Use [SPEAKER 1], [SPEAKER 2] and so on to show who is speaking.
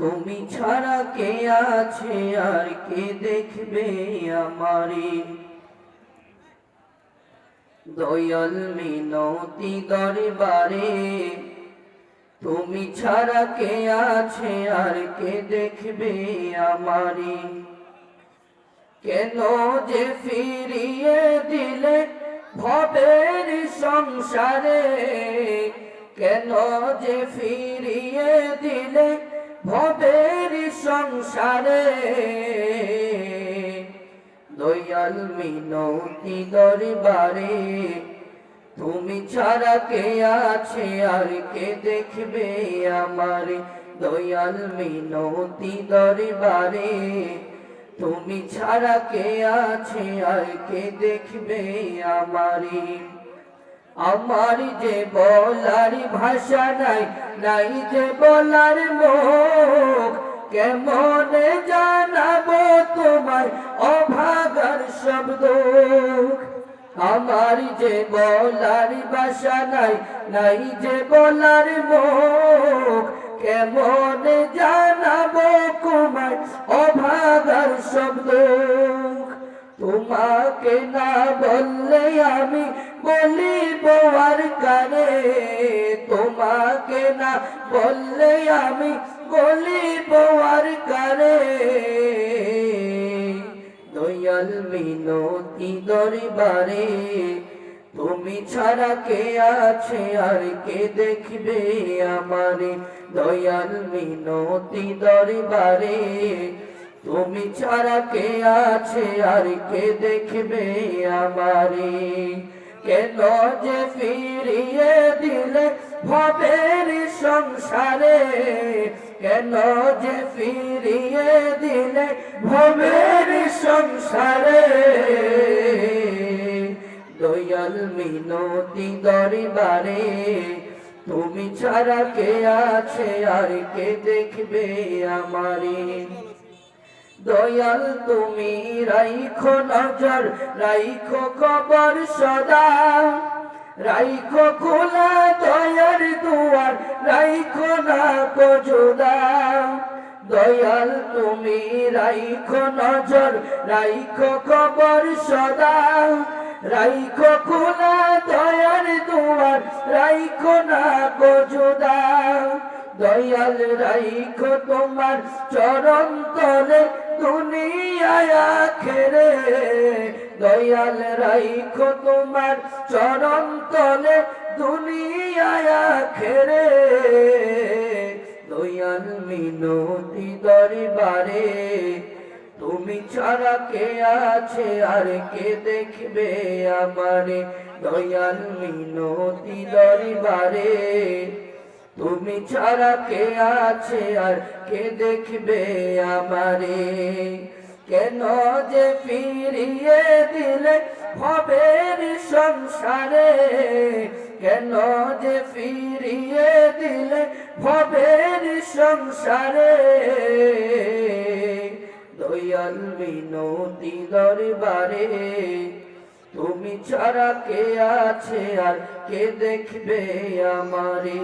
[SPEAKER 1] তুমি ছাড়া কে আছে আর কে দেখবে আমারে? দয়াল মিনতি দরবারে, তুমি ছাড়া কে আছে আর কে দেখবে আমারে? কেন যে ফিরিয়ে দিলে ভবের সংসারে? কেন যে ফিরিয়ে দিলে ভবের সংসারে। দয়াল মিনতি দরবারে, তুমি ছাড়া কে আছে আর কে দেখবে আমার? দয়াল মিনতি দরবারে, তুমি ছাড়া কে আছে আর কে দেখবে আমারি? আমার যে বলার ভাষা নাই নাই যে বলার মুখ, কেমন জানাব তোমায় অভাগার শব্দ আমার যে বলার ভাষা নাই নাই যে বলার মুখ, কেমন জানাব বললে আমি বলিব, আর কানে তোমাকে না? বললে আমি বলিব, আর কানে দয়াল মিনতি দরবারে, তুমি ছাড়া কে আছে? আর কে দেখবে আমারে? দয়াল মিনতি দরবারে তুমি ছাড়া কে আছে আর কে দেখবে আমারে? কেন যে ফিরিয়ে দিলে ভবের সংসারে? কেন যে ফিরিয়ে দিলে ভবের সংসারে? দয়াল মিনতি দরবারে, তুমি ছাড়া কে আছে আর কে দেখবে আমারে? দয়াল, তুমি রাইখো নজর, রাইখো খবর সদা। রাইখো খোলা দয়ার দুয়ার, রাইখো না কজুদা দয়াল, তুমি রাইখো নজর, রাইখো খবর সদা। রাইখো খোলা দয়ার দুয়ার, রাইখো না কজুদা দয়াল, রাইখো তোমার চরণ দুনিয়ায় আখেরে, দয়াল রাইখো তোমার চরণ তলে। দুনিয়ায় আখেরে, দয়াল মিনতি দরবারে। তুমি ছাড়া কে আছে আর কে দেখবে আমারে? দয়াল মিনতি দরবারে। তুমি ছাড়া কে আছে আর কে দেখবে আমারে? কেন যে ফিরিয়ে দিলে ভবের সংসারে? কেন যে ফিরিয়ে দিলে ভবের সংসারে? দয়াল মিনতি দরবারে তুমি ছাড়া কে আছে আর কে দেখবে আমারে?